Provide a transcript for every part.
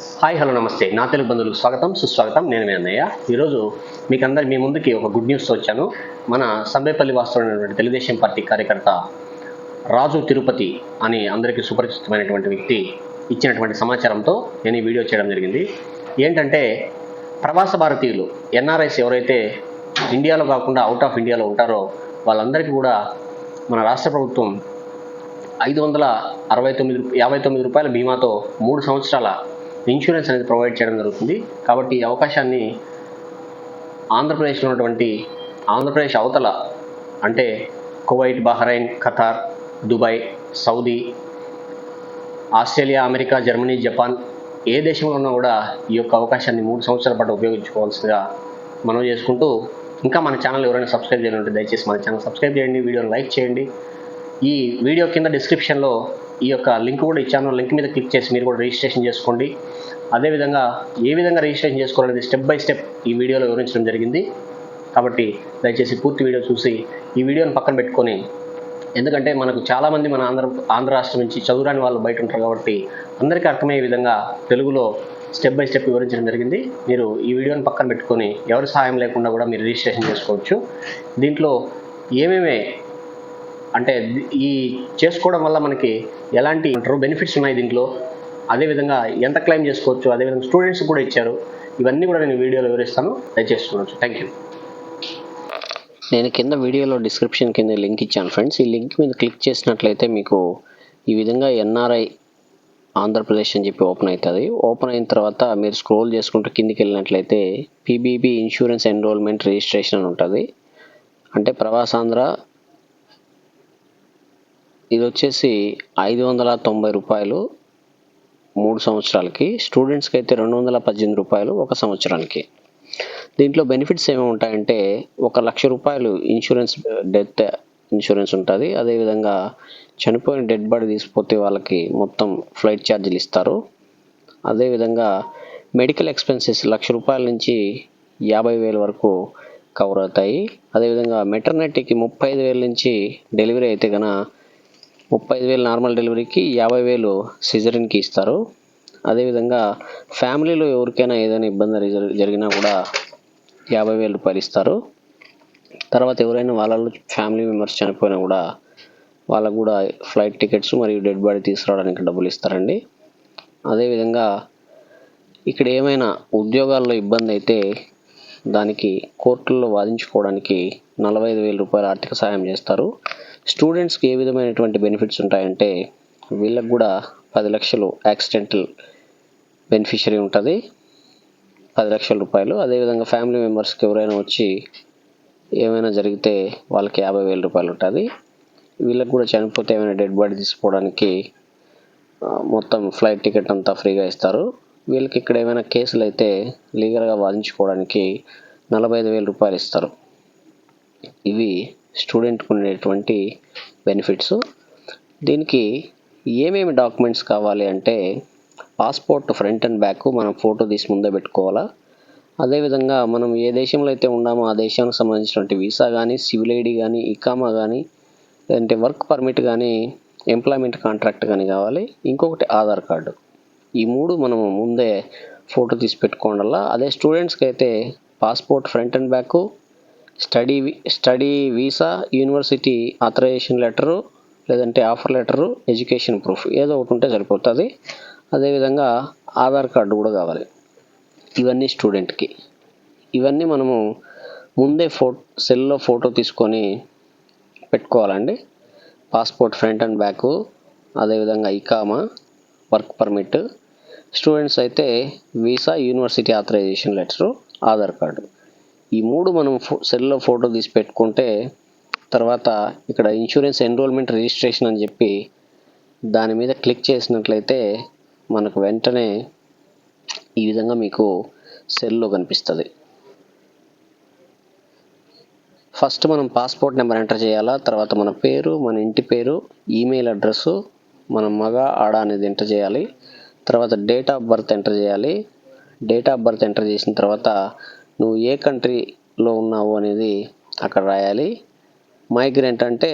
Hi hello నమస్తే. నా తెలుగు బంధువులకు స్వాగతం సుస్వాగతం. నేను మీ అన్నయ్య. ఈరోజు మీకు అందరి మీ ముందుకి ఒక గుడ్ న్యూస్తో వచ్చాను. మన సంబేపల్లి వాస్తవమైనటువంటి తెలుగుదేశం పార్టీ కార్యకర్త రాజు తిరుపతి అని అందరికీ సుపరిచితమైనటువంటి వ్యక్తి ఇచ్చినటువంటి సమాచారంతో నేను ఈ వీడియో చేయడం జరిగింది. ఏంటంటే ప్రవాస భారతీయులు ఎన్ఆర్ఐస్ ఎవరైతే ఇండియాలో కాకుండా అవుట్ ఆఫ్ ఇండియాలో ఉంటారో వాళ్ళందరికీ కూడా మన రాష్ట్ర ప్రభుత్వం ఐదు వందల అరవై తొమ్మిది యాభై తొమ్మిది రూపాయల బీమాతో మూడు సంవత్సరాల ఇన్సూరెన్స్ అనేది ప్రొవైడ్ చేయడం జరుగుతుంది. కాబట్టి ఈ అవకాశాన్ని ఆంధ్రప్రదేశ్లో ఉన్నటువంటి ఆంధ్రప్రదేశ్ అవతల అంటే Kuwait Bahrain Qatar Dubai Saudi Australia America Germany Japan ఏ దేశంలో ఉన్నా కూడా ఈ యొక్క అవకాశాన్ని మూడు సంవత్సరాల పాటు ఉపయోగించుకోవాల్సిందిగా మనం చేసుకుంటూ ఇంకా మన ఛానల్ ఎవరైనా సబ్స్క్రైబ్ చేయాలంటే దయచేసి మన ఛానల్ సబ్స్క్రైబ్ చేయండి. వీడియోని లైక్ చేయండి. ఈ వీడియో కింద డిస్క్రిప్షన్లో ఈ యొక్క లింక్ కూడా ఇచ్చాను. లింక్ మీద క్లిక్ చేసి మీరు కూడా రిజిస్ట్రేషన్ చేసుకోండి. అదేవిధంగా ఏ విధంగా రిజిస్ట్రేషన్ చేసుకోవాలనేది స్టెప్ బై స్టెప్ ఈ వీడియోలో వివరించడం జరిగింది. కాబట్టి దయచేసి పూర్తి వీడియో చూసి ఈ వీడియోని పక్కన పెట్టుకొని ఎందుకంటే మనకు చాలామంది మన ఆంధ్ర ఆంధ్ర రాష్ట్రం నుంచి చదువురాని వాళ్ళు బయట ఉంటారు కాబట్టి అందరికీ అర్థమయ్యే విధంగా తెలుగులో స్టెప్ బై స్టెప్ వివరించడం జరిగింది. మీరు ఈ వీడియోని పక్కన పెట్టుకొని ఎవరి సహాయం లేకుండా కూడా మీరు రిజిస్ట్రేషన్ చేసుకోవచ్చు. దీంట్లో ఏమేమి అంటే ఈ చేసుకోవడం వల్ల మనకి ఎలాంటి అంటారు బెనిఫిట్స్ ఉన్నాయి దీంట్లో? అదేవిధంగా ఎంత క్లెయిమ్ చేసుకోవచ్చు? అదేవిధంగా స్టూడెంట్స్ కూడా ఇచ్చారు. ఇవన్నీ కూడా నేను వీడియోలో వివరిస్తాను. దయచేసి చూడవచ్చు థ్యాంక్ యూ నేను కింద వీడియోలో డిస్క్రిప్షన్ కింద లింక్ ఇచ్చాను ఫ్రెండ్స్ ఈ లింక్ మీద క్లిక్ చేసినట్లయితే మీకు ఈ విధంగా ఎన్ఆర్ఐ ఆంధ్రప్రదేశ్ అని చెప్పి ఓపెన్ అవుతుంది. ఓపెన్ అయిన తర్వాత మీరు స్క్రోల్ చేసుకుంటూ కిందికి వెళ్ళినట్లయితే పీబీబీ ఇన్సూరెన్స్ ఎన్రోల్మెంట్ రిజిస్ట్రేషన్ అని ఉంటుంది. అంటే ప్రవాసాంధ్ర ఇది వచ్చేసి ఐదు వందల తొంభై రూపాయలు మూడు సంవత్సరాలకి. స్టూడెంట్స్కి అయితే రెండు వందల పద్దెనిమిది రూపాయలు ఒక సంవత్సరానికి. దీంట్లో బెనిఫిట్స్ ఏమి ఉంటాయంటే ఒక లక్ష రూపాయలు ఇన్సూరెన్స్ డెత్ ఇన్సూరెన్స్ ఉంటుంది. అదేవిధంగా చనిపోయిన డెడ్ బాడీ తీసుకుపోతే వాళ్ళకి మొత్తం ఫ్లైట్ ఛార్జీలు ఇస్తారు. అదేవిధంగా మెడికల్ ఎక్స్పెన్సెస్ లక్ష రూపాయల నుంచి యాభై వేల వరకు కవర్ అవుతాయి. అదేవిధంగా మెటర్నిటీకి ముప్పై ఐదు వేల నుంచి డెలివరీ అయితే కనుక ముప్పై ఐదు వేలు నార్మల్ డెలివరీకి యాభై వేలు సిజరిన్కి ఇస్తారు. అదేవిధంగా ఫ్యామిలీలో ఎవరికైనా ఏదైనా ఇబ్బంది జరిగినా కూడా యాభై వేలు రూపాయలు ఇస్తారు. తర్వాత ఎవరైనా వాళ్ళలో ఫ్యామిలీ మెంబర్స్ చనిపోయినా కూడా వాళ్ళకు కూడా ఫ్లైట్ టికెట్స్ మరియు డెడ్ బాడీ తీసుకురావడానికి డబ్బులు ఇస్తారండి. అదేవిధంగా ఇక్కడ ఏమైనా ఉద్యోగాల్లో ఇబ్బంది అయితే దానికి కోర్టుల్లో వాదించుకోవడానికి నలభై ఐదు వేల రూపాయల ఆర్థిక సాయం చేస్తారు. స్టూడెంట్స్కి ఏ విధమైనటువంటి బెనిఫిట్స్ ఉంటాయంటే వీళ్ళకి కూడా పది లక్షలు యాక్సిడెంటల్ బెనిఫిషరీ ఉంటుంది. పది లక్షల రూపాయలు. అదేవిధంగా ఫ్యామిలీ మెంబర్స్కి ఎవరైనా వచ్చి ఏమైనా జరిగితే వాళ్ళకి యాభై వేల రూపాయలు ఉంటుంది. వీళ్ళకి కూడా చనిపోతే ఏమైనా డెడ్ బాడీ తీసుకోవడానికి మొత్తం ఫ్లైట్ టికెట్ అంతా ఫ్రీగా ఇస్తారు. వీళ్ళకి ఇక్కడ ఏమైనా కేసులు అయితే లీగల్గా వాదించుకోవడానికి నలభై ఐదు వేల రూపాయలు ఇస్తారు. ఇవి స్టూడెంట్కి ఉండేటువంటి బెనిఫిట్స్. దీనికి ఏమేమి డాక్యుమెంట్స్ కావాలి అంటే పాస్పోర్ట్ ఫ్రంట్ అండ్ బ్యాక్ మనం ఫోటో తీసి ముందే పెట్టుకోవాలా? అదేవిధంగా మనం ఏ దేశంలో అయితే ఉన్నామో ఆ దేశానికి సంబంధించినటువంటి వీసా కానీ సివిల్ ఐడి కానీ ఇకామా కానీ లేదంటే వర్క్ పర్మిట్ కానీ ఎంప్లాయ్మెంట్ కాంట్రాక్ట్ కానీ కావాలి. ఇంకొకటి ఆధార్ కార్డు. ఈ మూడు మనము ముందే ఫోటో తీసి పెట్టుకోవడం అదే స్టూడెంట్స్కి అయితే passport front and back study study visa university authorization letter లేదంటే ఆఫర్ లెటరు ఎడ్యుకేషన్ ప్రూఫ్ ఏదో ఒకటి ఉంటే సరిపోతుంది. అదేవిధంగా ఆధార్ కార్డు కూడా కావాలి. ఇవన్నీ స్టూడెంట్కి. ఇవన్నీ మనము ముందే ఫో సెల్లో ఫోటో తీసుకొని పెట్టుకోవాలండి. పాస్పోర్ట్ ఫ్రంట్ అండ్ బ్యాక్ అదేవిధంగా ఇకామా వర్క్ పర్మిట్ స్టూడెంట్స్ అయితే visa university authorization letter Aadhaar card ఈ మూడు మనం ఫో సెల్లో ఫోటో తీసి పెట్టుకుంటే తర్వాత ఇక్కడ ఇన్సూరెన్స్ ఎన్రోల్మెంట్ రిజిస్ట్రేషన్ అని చెప్పి దాని మీద క్లిక్ చేసినట్లయితే మనకు వెంటనే ఈ విధంగా మీకు సెల్లో కనిపిస్తుంది. ఫస్ట్ మనం పాస్పోర్ట్ నెంబర్ ఎంటర్ చేయాలా? తర్వాత మన పేరు మన ఇంటి పేరు ఈమెయిల్ అడ్రస్సు మన మగ ఆడ అనేది ఎంటర్ చేయాలి. తర్వాత డేట్ ఆఫ్ బర్త్ ఎంటర్ చేయాలి. డేట్ ఆఫ్ బర్త్ ఎంటర్ చేసిన తర్వాత నువ్వు ఏ కంట్రీలో ఉన్నావు అనేది అక్కడ రాయాలి. మైగ్రెంట్ అంటే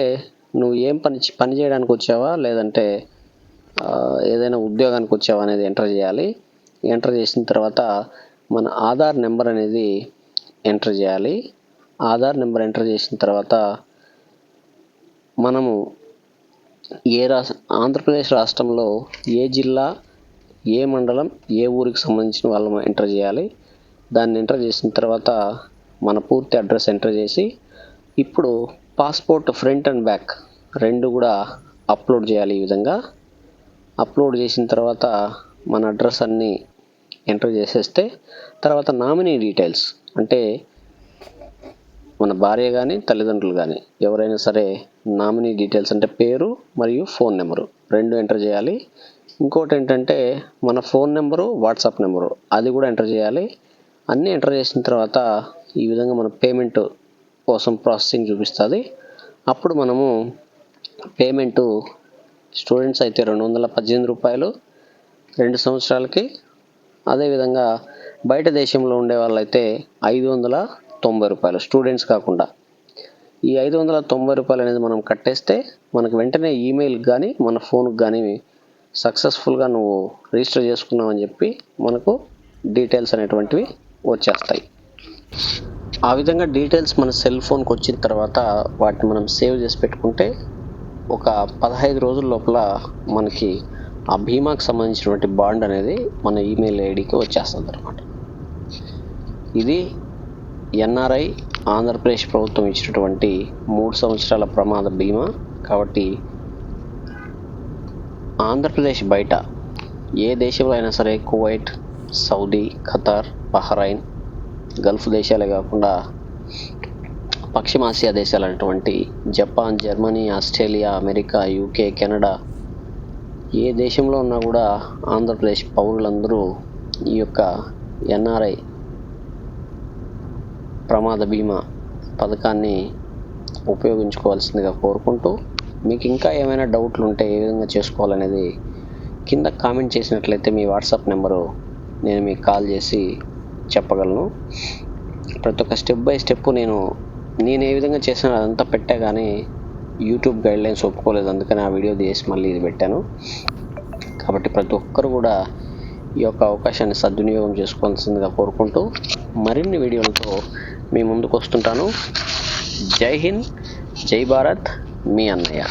నువ్వు ఏం పని పని చేయడానికి వచ్చావా? లేదంటే ఏదైనా ఉద్యోగానికి వచ్చావా అనేది ఎంటర్ చేయాలి. ఎంటర్ చేసిన తర్వాత మన ఆధార్ నెంబర్ అనేది ఎంటర్ చేయాలి. ఆధార్ నెంబర్ ఎంటర్ చేసిన తర్వాత మనము ఏ రాష్ట్ర ఆంధ్రప్రదేశ్ రాష్ట్రంలో ఏ జిల్లా ఏ మండలం ఏ ఊరికి సంబంధించిన వాళ్ళము ఎంటర్ చేయాలి. దాన్ని ఎంటర్ చేసిన తర్వాత మన పూర్తి అడ్రస్ ఎంటర్ చేసి ఇప్పుడు పాస్పోర్ట్ ఫ్రంట్ అండ్ బ్యాక్ రెండు కూడా అప్లోడ్ చేయాలి ఈ విధంగా. అప్లోడ్ చేసిన తర్వాత మన అడ్రస్ అన్నీ ఎంటర్ చేసేస్తే తర్వాత నామినీ డీటెయిల్స్ అంటే మన భార్య కానీ తల్లిదండ్రులు కానీ ఎవరైనా సరే నామినీ డీటెయిల్స్ అంటే పేరు మరియు ఫోన్ నెంబరు రెండు ఎంటర్ చేయాలి. ఇంకోటి ఏంటంటే మన ఫోన్ నెంబరు వాట్సాప్ నెంబరు అది కూడా ఎంటర్ చేయాలి. అన్నీ ఎంటర్ చేసిన తర్వాత ఈ విధంగా మన పేమెంట్ కోసం ప్రాసెసింగ్ చూపిస్తుంది. అప్పుడు మనము పేమెంటు స్టూడెంట్స్ అయితే రెండు వందల పద్దెనిమిది రూపాయలు రెండు సంవత్సరాలకి. అదేవిధంగా బయట దేశంలో ఉండే వాళ్ళైతే ఐదు వందల తొంభై రూపాయలు స్టూడెంట్స్ కాకుండా. ఈ ఐదు వందల తొంభై రూపాయలు అనేది మనం కట్టేస్తే మనకు వెంటనే ఈమెయిల్కి కానీ మన ఫోన్కి కానీ సక్సెస్ఫుల్గా నువ్వు రిజిస్టర్ చేసుకున్నావని చెప్పి మనకు డీటెయిల్స్ అనేటువంటివి వచ్చేస్తాయి. ఆ విధంగా డీటెయిల్స్ మన సెల్ ఫోన్కి వచ్చిన తర్వాత వాటిని మనం సేవ్ చేసి పెట్టుకుంటే ఒక పదహైదు రోజుల లోపల మనకి ఆ బీమాకి సంబంధించినటువంటి బాండ్ అనేది మన ఈమెయిల్ ఐడికి వచ్చేస్తుంది అనమాట ఇది ఎన్ఆర్ఐ ఆంధ్రప్రదేశ్ ప్రభుత్వం ఇచ్చినటువంటి మూడు సంవత్సరాల ప్రమాద బీమా కాబట్టి ఆంధ్రప్రదేశ్ బయట ఏ దేశంలో అయినా సరే Kuwait Saudi Qatar Bahrain gulf దేశాలే కాకుండా పశ్చిమాసియా దేశాలైనటువంటి Japan Germany Australia America UK Canada ఏ దేశంలో ఉన్నా కూడా ఆంధ్రప్రదేశ్ పౌరులందరూ ఈ యొక్క ఎన్ఆర్ఐ ప్రమాద బీమా పథకాన్ని ఉపయోగించుకోవాల్సిందిగా కోరుకుంటూ మీకు ఇంకా ఏమైనా డౌట్లు ఉంటే ఏ విధంగా చేసుకోవాలనేది కింద కామెంట్ చేసినట్లయితే మీ వాట్సాప్ నెంబరు నేను మీకు కాల్ చేసి చెప్పగలను. ప్రతి ఒక్క స్టెప్ బై స్టెప్ నేను నేను ఏ విధంగా చేసానో అదంతా పెట్టా కానీ యూట్యూబ్ గైడ్లైన్స్ ఒప్పుకోలేదు. అందుకని ఆ వీడియో తీసి మళ్ళీ ఇది పెట్టాను. కాబట్టి ప్రతి ఒక్కరు కూడా ఈ యొక్క అవకాశాన్ని సద్వినియోగం చేసుకోవాల్సిందిగా కోరుకుంటూ మరిన్ని వీడియోలతో మీ ముందుకు వస్తుంటాను జై హింద్ జై భారత్. మీ అన్నయ్య